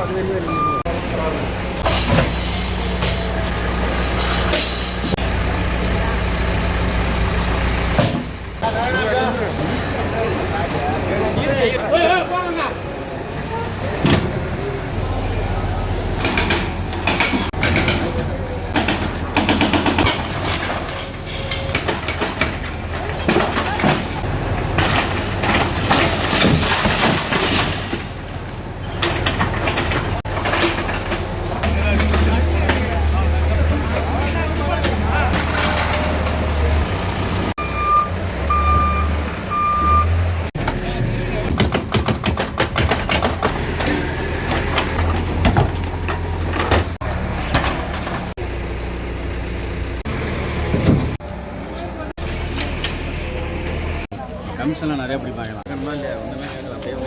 పదివేలు கம்ஸ் எல்லாம் நிறையா பிடிப்பாங்க ஒன்றுமே கேட்கல